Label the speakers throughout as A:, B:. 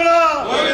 A: 我
B: 是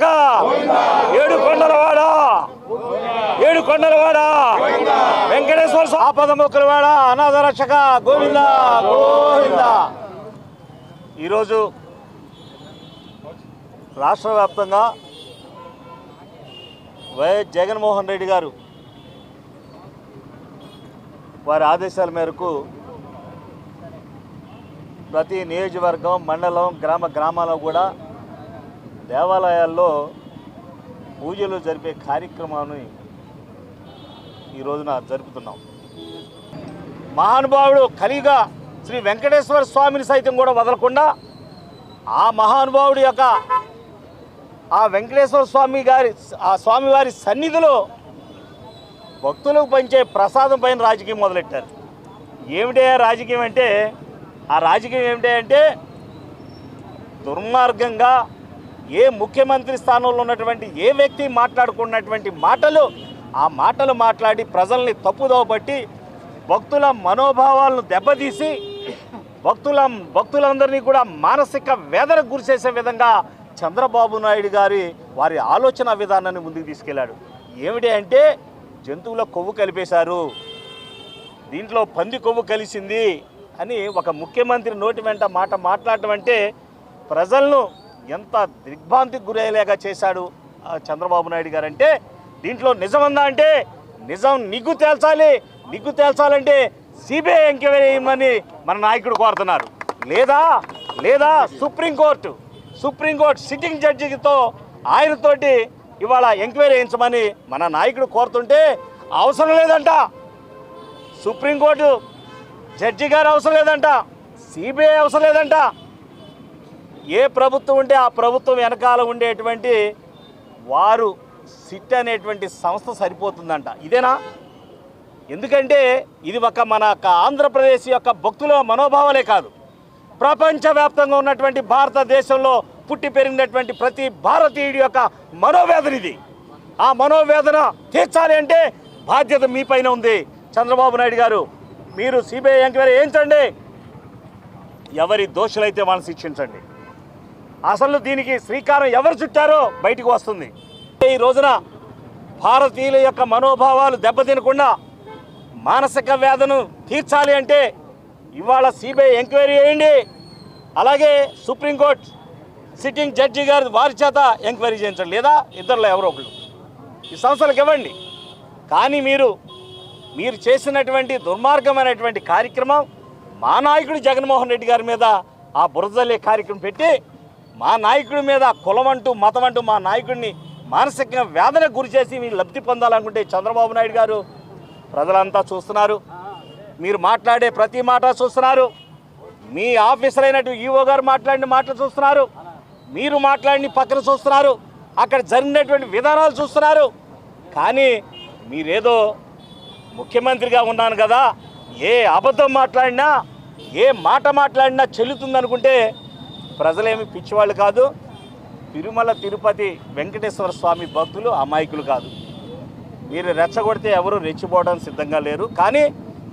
B: అనాథ ఏడు కొండలవాడ ఏడు కొండలవాడ వెంకటేశ్వర ఆపద మొక్కలవాడ అనాథ రక్షక గోవింద. గోవింద. ఈరోజు రాష్ట్ర వ్యాప్తంగా వైఎస్ జగన్మోహన్ రెడ్డి గారు వారి ఆదేశాల మేరకు ప్రతి నియోజకవర్గం మండలం గ్రామ గ్రామాల్లో కూడా దేవాలయాల్లో పూజలు జరిపే కార్యక్రమాన్ని ఈ రోజున జరుపుతున్నాం. మహానుభావుడు కలిగా శ్రీ వెంకటేశ్వర స్వామిని సైతం కూడా వదలకుండా ఆ మహానుభావుడి యొక్క ఆ వెంకటేశ్వర స్వామి గారి ఆ స్వామివారి సన్నిధిలో భక్తులకు పంచే ప్రసాదం పైన రాజకీయం మొదలెట్టారు. ఏమిటే రాజకీయం అంటే? ఆ రాజకీయం ఏమిటి అంటే దుర్మార్గంగా ఏ ముఖ్యమంత్రి స్థానంలో ఉన్నటువంటి ఏ వ్యక్తి మాట్లాడుకున్నటువంటి మాటలు ఆ మాటలు మాట్లాడి ప్రజల్ని తప్పుదోవ పట్టి భక్తుల మనోభావాలను దెబ్బతీసి భక్తుల భక్తులందరినీ కూడా మానసిక వేదనకు గురిచేసే విధంగా చంద్రబాబు నాయుడు గారి వారి ఆలోచన విధానాన్ని ముందుకు తీసుకెళ్ళాడు ఏమిటి అంటే జంతువుల కొవ్వు కలిపేశారు. దీంట్లో పంది కొవ్వు కలిసింది అని ఒక ముఖ్యమంత్రి నోటి వెంట మాట మాట్లాడటం అంటే ప్రజలను ఎంత దిగ్భ్రాంతికి గురయ్యేలాగా చేశాడు చంద్రబాబు నాయుడు గారు అంటే దీంట్లో నిజం అంటే నిజం నిగ్గు తేల్చాలి నిగ్గు తేల్చాలంటే సిబిఐ ఎంక్వైరీ చేయమని మన నాయకుడు కోరుతున్నారు. లేదా లేదా సుప్రీంకోర్టు సుప్రీంకోర్టు సిట్టింగ్ జడ్జితో ఆయనతోటి ఇవాళ ఎంక్వైరీ చేయించమని మన నాయకుడు కోరుతుంటే అవసరం లేదంట. సుప్రీంకోర్టు జడ్జి గారు అవసరం లేదంట సిబిఐ అవసరం లేదంట. ఏ ప్రభుత్వం ఉంటే ఆ ప్రభుత్వం వెనకాల ఉండేటువంటి వారు సిట్ అనేటువంటి సంస్థ సరిపోతుందంట. ఇదేనా? ఎందుకంటే ఇది ఒక మన యొక్క ఆంధ్రప్రదేశ్ యొక్క భక్తుల మనోభావాలే కాదు. ప్రపంచవ్యాప్తంగా ఉన్నటువంటి భారతదేశంలో పుట్టి పెరిగినటువంటి ప్రతి భారతీయుడి యొక్క మనోవేదన ఇది. ఆ మనోవేదన తీర్చాలి అంటే బాధ్యత మీపైన ఉంది. చంద్రబాబు నాయుడు గారు మీరు సిబిఐ ఎంక్వైరీ చేయించండి. ఎవరి దోషులైతే వాళ్ళని శిక్షించండి. అసలు దీనికి శ్రీకారం ఎవరు చుట్టారో బయటకు వస్తుంది. ఈ రోజున భారతీయుల యొక్క మనోభావాలు దెబ్బతినకుండా మానసిక వేదను తీర్చాలి అంటే ఇవాళ సిబిఐ ఎంక్వైరీ చేయండి. అలాగే సుప్రీంకోర్టు సిట్టింగ్ జడ్జి గారు వారి చేత ఎంక్వైరీ చేయించండి. లేదా ఇద్దరులో ఎవరో ఒకళ్ళు. ఈ సంస్థలకు ఇవ్వండి. కానీ మీరు మీరు చేసినటువంటి దుర్మార్గమైనటువంటి కార్యక్రమం మా నాయకుడు జగన్మోహన్ రెడ్డి గారి మీద ఆ బురదలే కార్యక్రమం పెట్టి మా నాయకుడి మీద కులం అంటూ మతం అంటూ మా నాయకుడిని మానసికంగా వేదనకు గురి చేసి మీరు లబ్ధి పొందాలనుకుంటే చంద్రబాబు నాయుడు గారు ప్రజలంతా చూస్తున్నారు. మీరు మాట్లాడే ప్రతి మాట చూస్తున్నారు. మీ ఆఫీసర్ అయినట్టు ఈఓ గారు మాట్లాడిన మాటలు చూస్తున్నారు. మీరు మాట్లాడిన పక్కన చూస్తున్నారు. అక్కడ జరిగినటువంటి విధానాలు చూస్తున్నారు. కానీ మీరేదో ముఖ్యమంత్రిగా ఉన్నాను కదా ఏ అబద్ధం మాట్లాడినా ఏ మాట మాట్లాడినా చెల్లుతుందనుకుంటే ప్రజలేమి పిచ్చివాళ్ళు కాదు తిరుమల తిరుపతి వెంకటేశ్వర స్వామి భక్తులు అమాయకులు కాదు. మీరు రెచ్చగొడితే ఎవరు రెచ్చిపోవడం సిద్ధంగా లేరు. కానీ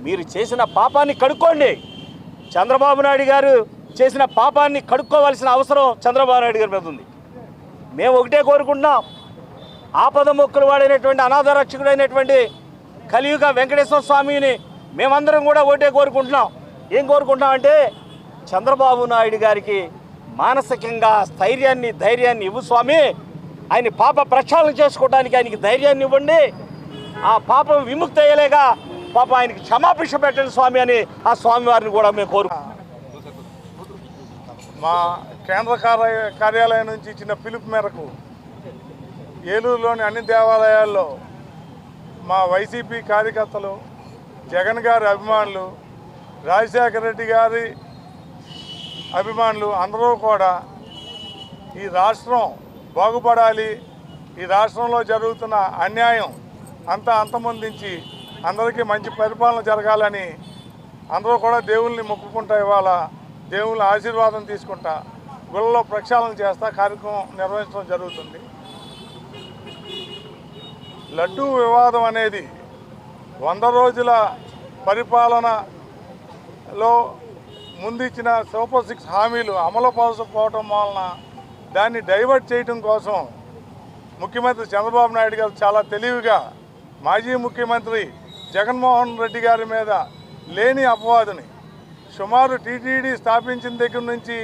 B: మీరు చేసిన పాపాన్ని కడుక్కోండి. చంద్రబాబు నాయుడు గారు చేసిన పాపాన్ని కడుక్కోవాల్సిన అవసరం చంద్రబాబు నాయుడు గారి మీద ఉంది. మేము ఒకటే కోరుకుంటున్నాం. ఆపద మొక్కులు వాడైనటువంటి అనాథ రక్షకుడైనటువంటి కలియుగ వెంకటేశ్వర స్వామిని మేమందరం కూడా ఒకటే కోరుకుంటున్నాం. ఏం కోరుకుంటున్నాం అంటే చంద్రబాబు నాయుడు గారికి మానసికంగా స్థైర్యాన్ని ధైర్యాన్ని ఇవ్వు స్వామి. ఆయన పాప ప్రక్షాళన చేసుకోవడానికి ఆయనకి ధైర్యాన్ని ఇవ్వండి. ఆ పాపం విముక్తి అయ్యేలేగా పాప ఆయనకి క్షమాభిష పెట్టండి స్వామి అని ఆ స్వామి వారిని కూడా మేము కోరు
C: మా కేంద్ర కార్య కార్యాలయం నుంచి ఇచ్చిన పిలుపు మేరకు ఏలూరులోని అన్ని దేవాలయాల్లో మా వైసీపీ కార్యకర్తలు జగన్ గారి అభిమానులు రాజశేఖర రెడ్డి గారి అభిమానులు అందరూ కూడా ఈ రాష్ట్రం బాగుపడాలి. ఈ రాష్ట్రంలో జరుగుతున్న అన్యాయం అంతా అంతమొందించి అందరికీ మంచి పరిపాలన జరగాలని అందరూ కూడా దేవుల్ని మొక్కుకుంటా ఇవాళ దేవుళ్ళ ఆశీర్వాదం తీసుకుంటా గుళ్ళలో ప్రక్షాళన చేస్తా కార్యక్రమం నిర్వహించడం జరుగుతుంది. లడ్డూ వివాదం అనేది వంద రోజుల పరిపాలనలో ముందిచ్చిన సూపర్ సిక్స్ హామీలు అమలు పోవటం వలన దాన్ని డైవర్ట్ చేయడం కోసం ముఖ్యమంత్రి చంద్రబాబు నాయుడు గారు చాలా తెలివిగా మాజీ ముఖ్యమంత్రి జగన్మోహన్ రెడ్డి గారి మీద లేని అపవాదుని సుమారు టీటీడీ స్థాపించిన దగ్గర నుంచి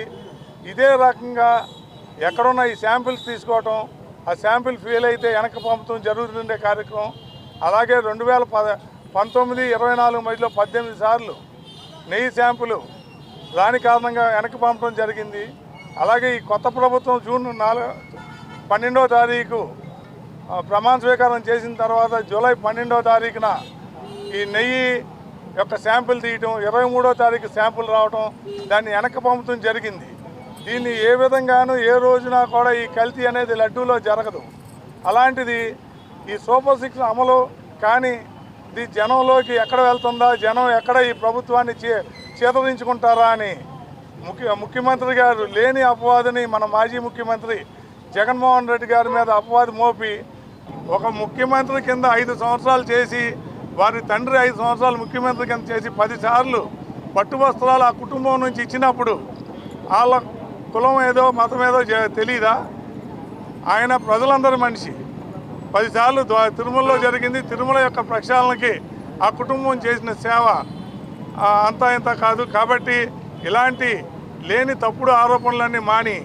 C: ఇదే రకంగా ఎక్కడున్న ఈ శాంపిల్స్ తీసుకోవటం ఆ శాంపిల్ ఫెయిల్ అయితే వెనక్కి పంపడం జరుగుతుండే కార్యక్రమం. అలాగే రెండు వేల పద పంతొమ్మిది ఇరవై నాలుగు మధ్యలో పద్దెనిమిది సార్లు నెయ్యి శాంపులు దాని కారణంగా వెనక్కి పంపడం జరిగింది. అలాగే ఈ కొత్త ప్రభుత్వం జూన్ నాలుగు పన్నెండో తారీఖు ప్రమాణ స్వీకారం చేసిన తర్వాత జూలై పన్నెండో తారీఖున ఈ నెయ్యి యొక్క శాంపిల్ తీయటం ఇరవై మూడో తారీఖు శాంపుల్ రావటం దాన్ని వెనక్కి పంపడం జరిగింది. దీన్ని ఏ విధంగానూ ఏ రోజున కూడా ఈ కల్తీ అనేది లడ్డూలో జరగదు. అలాంటిది ఈ సూపర్ సిక్స్ అమలు కానీ ఇది జనంలోకి ఎక్కడ వెళ్తుందా జనం ఎక్కడ ఈ ప్రభుత్వాన్ని చేతదించుకుంటారా చేతరించుకుంటారా అని ముఖ్య ముఖ్యమంత్రి గారు లేని అపవాదిని మన మాజీ ముఖ్యమంత్రి జగన్మోహన్ రెడ్డి గారి మీద అపవాది మోపి ఒక ముఖ్యమంత్రి కింద ఐదు సంవత్సరాలు చేసి వారి తండ్రి ఐదు సంవత్సరాలు ముఖ్యమంత్రి కింద చేసి పదిసార్లు పట్టు వస్త్రాలు ఆ కుటుంబం నుంచి ఇచ్చినప్పుడు వాళ్ళ కులం ఏదో మతం ఏదో తెలియదా ఆయన ప్రజలందరి మనిషి. పదిసార్లు తిరుమలలో జరిగింది. తిరుమల యొక్క ప్రక్షాళనకి ఆ కుటుంబం చేసిన సేవ అంతా ఇంత కాదు. కాబట్టి ఇలాంటి లేని తప్పుడు ఆరోపణలన్నీ మాని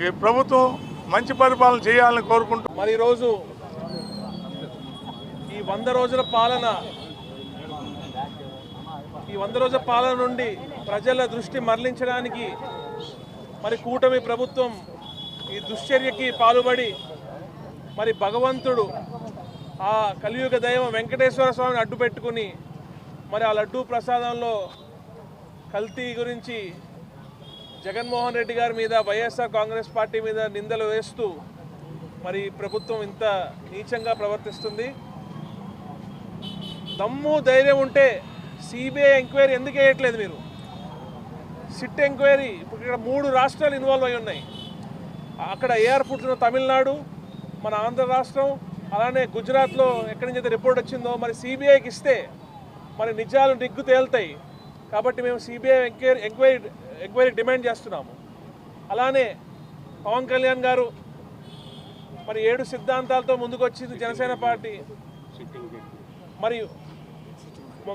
C: ఈ ప్రభుత్వం మంచి పరిపాలన చేయాలని కోరుకుంటూ
D: మరి ఈరోజు ఈ వంద రోజుల పాలన ఈ వంద రోజుల పాలన నుండి ప్రజల దృష్టి మరలించడానికి మరి కూటమి ప్రభుత్వం ఈ దుశ్చర్యకి పాల్పడి మరి భగవంతుడు ఆ కలియుగ దైవం వెంకటేశ్వర స్వామిని అడ్డుపెట్టుకుని మరి ఆ లడ్డూ ప్రసాదంలో కల్తీ గురించి జగన్మోహన్ రెడ్డి గారి మీద వైఎస్ఆర్ కాంగ్రెస్ పార్టీ మీద నిందలు వేస్తూ మరి ప్రభుత్వం ఇంత నీచంగా ప్రవర్తిస్తుంది. దమ్ము ధైర్యం ఉంటే సిబిఐ ఎంక్వైరీ ఎందుకు వేయట్లేదు మీరు? సిట్ ఎంక్వైరీ ఇప్పుడు ఇక్కడ మూడు రాష్ట్రాలు ఇన్వాల్వ్ అయి ఉన్నాయి. అక్కడ ఏఆర్ పుట్టిన తమిళనాడు మన ఆంధ్ర రాష్ట్రం అలానే గుజరాత్లో ఎక్కడి నుంచి అయితే రిపోర్ట్ వచ్చిందో మరి సిబిఐకి ఇస్తే మరి నిజాలు నిగ్గు తేలుతాయి. కాబట్టి మేము CBI enquiry enquiry enquiry demand చేస్తున్నాము. అలానే పవన్ కళ్యాణ్ గారు మరి ఏడు సిద్ధాంతాలతో ముందుకొచ్చింది జనసేన పార్టీ. మరియు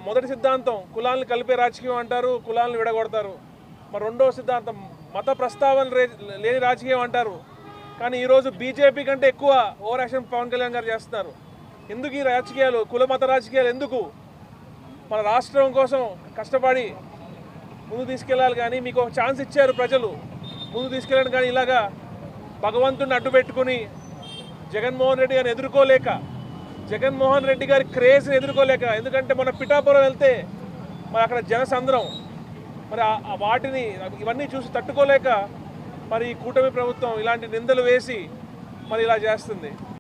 D: మొదటి సిద్ధాంతం కులాలను కలిపే రాజకీయం అంటారు కులాలను విడగొడతారు. మరి రెండో సిద్ధాంతం మత ప్రస్తావన లేని రాజకీయం అంటారు. కానీ ఈరోజు బీజేపీ కంటే ఎక్కువ ఓవర్ యాక్షన్ పవన్ కళ్యాణ్ గారు చేస్తున్నారు. ఎందుకు ఈ రాజకీయాలు కుల మత రాజకీయాలు ఎందుకు? మన రాష్ట్రం కోసం కష్టపడి ముందు తీసుకెళ్ళాలి కానీ మీకు ఒక ఛాన్స్ ఇచ్చారు ప్రజలు. ముందు తీసుకెళ్ళండి కానీ ఇలాగా భగవంతుడిని అడ్డు పెట్టుకుని జగన్మోహన్ రెడ్డి గారిని ఎదుర్కోలేక జగన్మోహన్ రెడ్డి గారి క్రేజ్ని ఎదుర్కోలేక ఎందుకంటే మన పిఠాపురం వెళ్తే మరి అక్కడ జనసంద్రం మరి ఆ వాటిని ఇవన్నీ చూసి తట్టుకోలేక మరి ఈ కూటమి ప్రభుత్వం ఇలాంటి నిందలు వేసి మరి ఇలా చేస్తుంది.